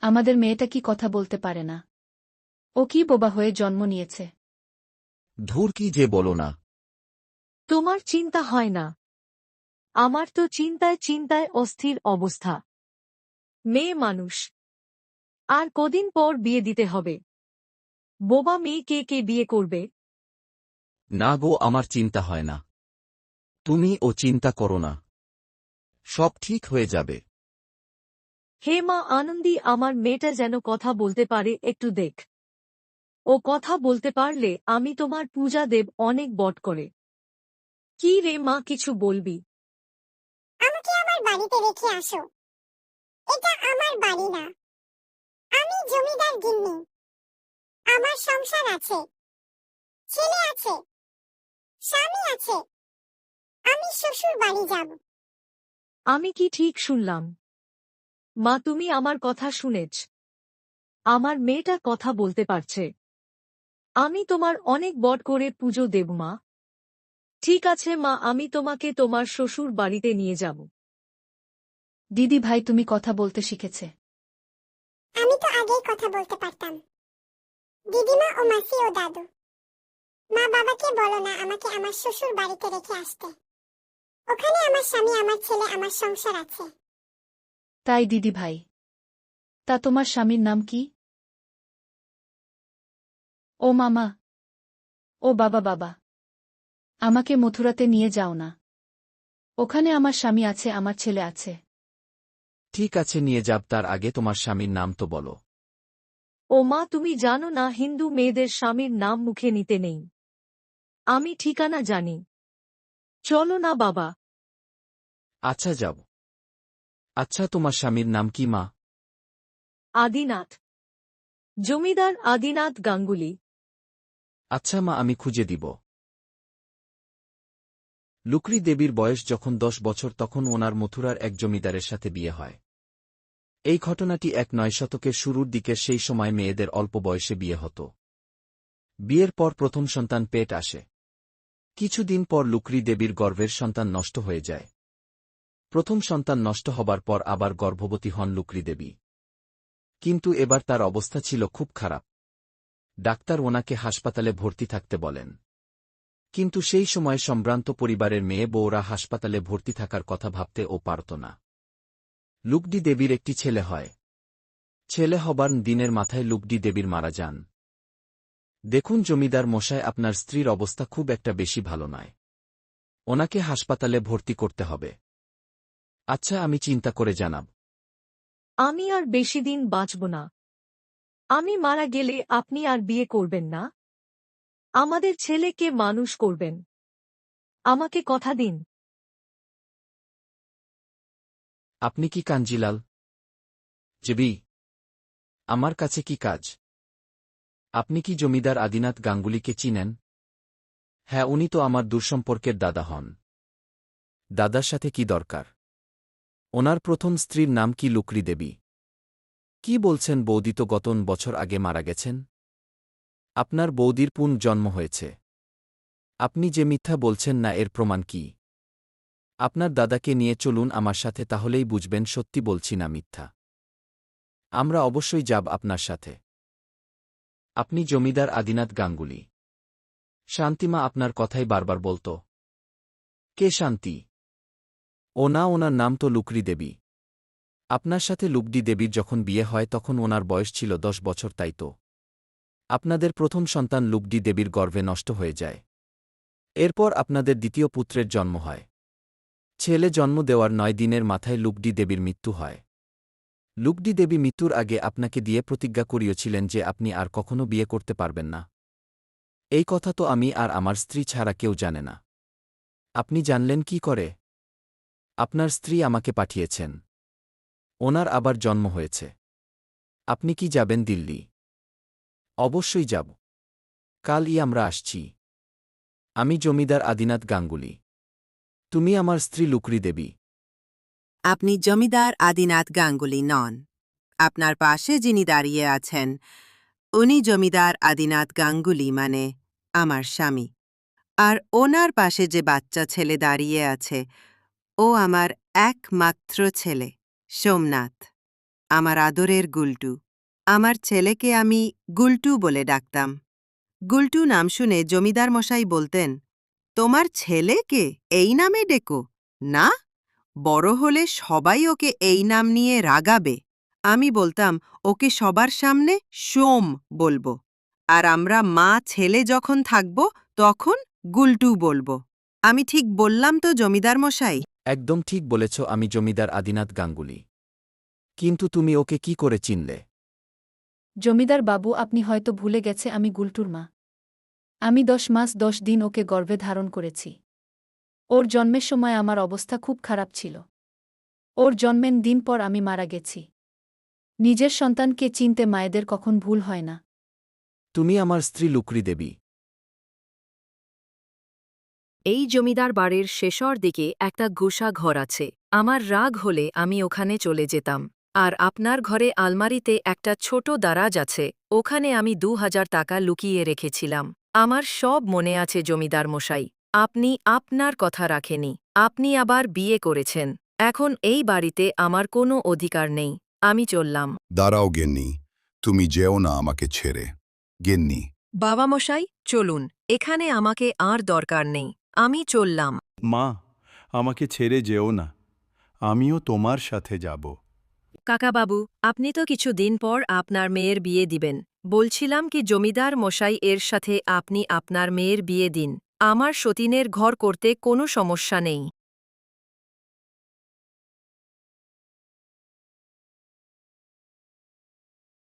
আমাদের মেয়েটা কি কথা বলতে পারে না? ও কি বোবা হয়ে জন্ম নিয়েছে? ধুর কি যে বলো না। তোমার চিন্তা হয় না। আমার তো চিন্তায় চিন্তায় অস্থির অবস্থা। মেয়ে মানুষ। আর কদিন পর বিয়ে দিতে হবে। বোবা মেয়ে কে কে বিয়ে করবে? না গো আমার চিন্তা হয় না। তুমি ও চিন্তা করো না। সব ঠিক হয়ে যাবে। হে মা আনন্দী আমার মেয়েটা যেন কথা বলতে পারে একটু দেখ। ও কথা বলতে পারলে আমি তোমার পূজা দেব অনেক বট করে। কি রে মা কিছু বলবি? আমাকে আমার বাড়িতে রেখে আসো। এটা আমার বাড়ি না। আমি জমিদার গিন্নি। আমার সংসার আছে। ছেলে আছে। স্বামী আছে। আমি শ্বশুর বাড়ি যাব। আমি কি ঠিক শুনলাম? মা তুমি আমার কথা শুনেছ। আমার মেয়েটা কথা বলতে পারছে। আমি তোমার অনেক বট করে পুজো দেব মা। ঠিক আছে মা আমি তোমাকে তোমার শ্বশুর বাড়িতে নিয়ে যাব। দিদি ভাই তুমি কথা বলতে শিখেছে। আমি তো আগেই কথা বলতে পারতাম। দিদিমা ও মাসি ও দাদু। মা বাবাকে বলো না আমাকে আমার শ্বশুর বাড়িতে রেখে আসতে। ওখানে আমার স্বামী আমার ছেলে আমার সংসার আছে। তাই দিদি ভাই। তা তোমার স্বামীর নাম কি? ও মামা। ও বাবা বাবা। আমাকে মথুরাতে নিয়ে যাও না। ওখানে আমার স্বামী আছে আমার ছেলে আছে। ঠিক আছে নিয়ে যাব তার আগে তোমার স্বামীর নাম তো বলো। ও মা তুমি জানো না হিন্দু মেয়েদের স্বামীর নাম মুখে নিতে নেই। আমি ঠিকানা জানি। চলো না বাবা। আচ্ছা যাব আচ্ছা তোমার স্বামীর নাম কি মা? আদিনাথ। জমিদার আদিনাথ গাঙ্গুলি। আচ্ছা মা আমি খুঁজে দিব। লুকরি দেবীর বয়স যখন দশ বছর তখন ওনার মথুরার এক জমিদারের সাথে বিয়ে হয়। এই ঘটনাটি এক নয় শতকের শুরুর দিকে সেই সময় মেয়েদের অল্প বয়সে বিয়ে হতো। বিয়ের পর প্রথম সন্তান পেট আসে। কিছুদিন পর লুকরি দেবীর গর্ভের সন্তান নষ্ট হয়ে যায়। প্রথম সন্তান নষ্ট হবার পর আবার গর্ভবতী হন লুকরি দেবী। কিন্তু এবার তার অবস্থা ছিল খুব খারাপ। ডাক্তার ওনাকে হাসপাতালে ভর্তি থাকতে বলেন। কিন্তু সেই সময় সম্ভ্রান্ত পরিবারের মেয়ে বউরা হাসপাতালে ভর্তি থাকার কথা ভাবতে ও পারত না। লুকডি দেবীর একটি ছেলে হয়। ছেলে হবার দিনের মাথায় লুকডি দেবীর মারা যান। দেখুন জমিদার মশায় আপনার স্ত্রীর অবস্থা খুব একটা বেশি ভালো নয়। ওনাকে হাসপাতালে ভর্তি করতে হবে। আচ্ছা আমি চিন্তা করে জানাব। আমি আর বেশি দিন বাঁচব না। আমি মারা গেলে আপনি আর বিয়ে করবেন না। আমাদের ছেলেকে মানুষ করবেন। আমাকে কথা দিন। আপনি কি কাঞ্জিলাল জেবি আমার কাছে কি কাজ? আপনি কি জমিদার আদিনাথ গাঙ্গুলিকে চিনেন? হ্যাঁ উনি তো আমার দূরসম্পর্কের দাদা হন। দাদার সাথে কি দরকার? ওনার প্রথম স্ত্রীর নাম কি লুকরি দেবী? কি বলছেন বৌদি তো গতন বছর আগে মারা গেছেন? আপনার বৌদির পুন জন্ম হয়েছে। আপনি যে মিথ্যা বলছেন না এর প্রমাণ কি? আপনার দাদাকে নিয়ে চলুন আমার সাথে তাহলেই বুঝবেন সত্যি বলছি না মিথ্যা। আমরা অবশ্যই যাব আপনার সাথে। আপনি জমিদার আদিনাথ গাঙ্গুলি। শান্তিমা আপনার কথাই বারবার বলত। কে শান্তি? ও না ওনার নাম তো লুকরি দেবী। আপনার সাথে লুকডি দেবীর যখন বিয়ে হয় তখন ওনার বয়স ছিল দশ বছর, তাই তো। আপনাদের প্রথম সন্তান লুকডি দেবীর গর্ভে নষ্ট হয়ে যায়। এরপর আপনাদের দ্বিতীয় পুত্রের জন্ম হয়। ছেলে জন্ম দেওয়ার নয় দিনের মাথায় লুকডি দেবীর মৃত্যু হয়। লুকডি দেবী মৃত্যুর আগে আপনাকে দিয়ে প্রতিজ্ঞা করিয়েছিলেন যে আপনি আর কখনো বিয়ে করতে পারবেন না। এই কথা তো আমি আর আমার স্ত্রী ছাড়া কেউ জানে না। আপনি জানলেন কি করে? আপনার স্ত্রী আমাকে পাঠিয়েছেন। ওনার আবার জন্ম হয়েছে। আপনি কি যাবেন দিল্লি? অবশ্যই যাব। কালই আমরা আসছি। আমি জমিদার আদিনাথ গাঙ্গুলি। তুমি আমার স্ত্রী লুকরি দেবী। আপনি জমিদার আদিনাথ গাঙ্গুলি নন। আপনার পাশে যিনি দাঁড়িয়ে আছেন, উনি জমিদার আদিনাথ গাঙ্গুলি মানে আমার স্বামী। আর ওনার পাশে যে বাচ্চা ছেলে দাঁড়িয়ে আছে ও আমার একমাত্র ছেলে, সোমনাথ, আমার আদরের গুলটু। আমার ছেলেকে আমি গুলটু বলে ডাকতাম। গুলটু নাম শুনে জমিদার মশাই বলতেন, তোমার ছেলেকে এই নামে ডেকো। না, বড় হলে সবাই ওকে এই নাম নিয়ে রাগাবে। আমি বলতাম, ওকে সবার সামনে সোম বলব। আর আমরা মা ছেলে যখন থাকব, তখন গুলটু বলব। আমি ঠিক বললাম তো জমিদার মশাই? একদম ঠিক বলেছ আমি জমিদার আদিনাথ গাঙ্গুলি। কিন্তু তুমি ওকে কি করে চিনলে? জমিদার বাবু আপনি হয়তো ভুলে গেছে আমি গুলটুর মা। আমি দশ মাস দশ দিন ওকে গর্ভে ধারণ করেছি। ওর জন্মের সময় আমার অবস্থা খুব খারাপ ছিল। ওর জন্মের দিন পর আমি মারা গেছি। নিজের সন্তানকে চিনতে মায়েদের কখন ভুল হয় না। তুমি আমার স্ত্রী লুকরি দেবী। এই জমিদার বাড়ির শেষর দিকে একটা গোসা ঘর আছে। আমার রাগ হলে আমি ওখানে চলে যেতাম। আর আপনার ঘরে আলমারিতে একটা ছোট দারাজ আছে ওখানে আমি দু হাজার টাকা লুকিয়ে রেখেছিলাম। আমার সব মনে আছে জমিদার মশাই। আপনি আপনার কথা রাখেনি। আপনি আবার বিয়ে করেছেন। এখন এই বাড়িতে আমার কোনো অধিকার নেই। আমি চললাম। দাঁড়াও গেন্নি। তুমি যেও না আমাকে ছেড়ে। গেন্নি। বাবা মশাই চলুন। এখানে আমাকে আর দরকার নেই। আমি চললাম। মা আমাকে ছেড়ে যেও না। আমিও তোমার সাথে যাব। কাকাবাবু আপনি তো কিছু দিন পর আপনার মেয়ের বিয়ে দিবেন। বলছিলাম কি জমিদার মশাই এর সাথে আপনি আপনার মেয়ের বিয়ে দিন। আমার সতীনের ঘর করতে কোনো সমস্যা নেই।